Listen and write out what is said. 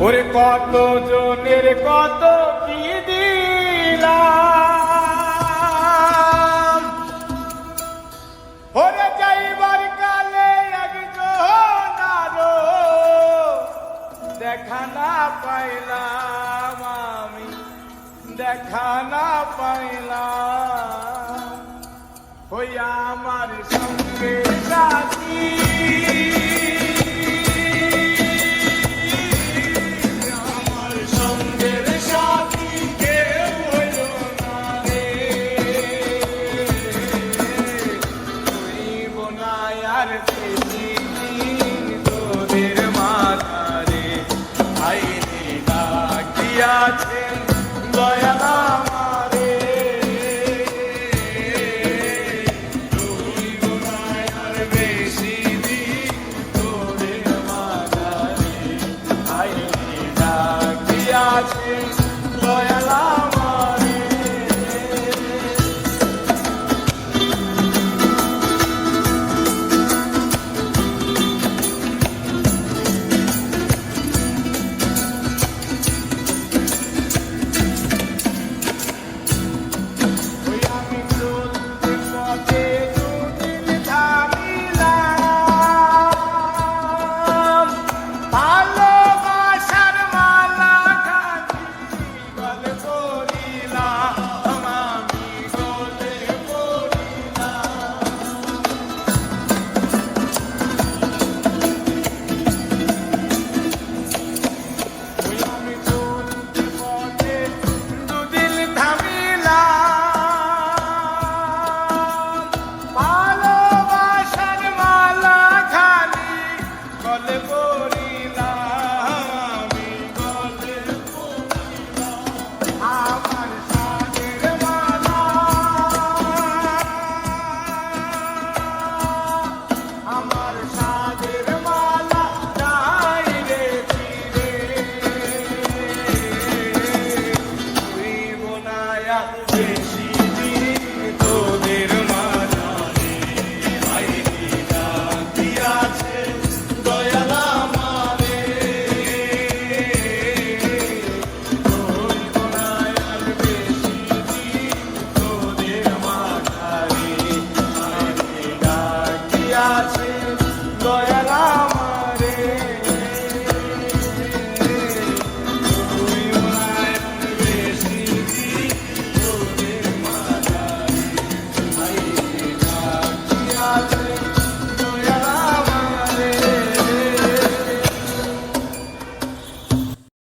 ওরে কত জনের কত কি দিলাম? ওরে যাইবার কালে একজন আরও দেখা না পাইলাম আমি, দেখা না পাইলাম। ওই আমার সঙ্গে সাথী আমার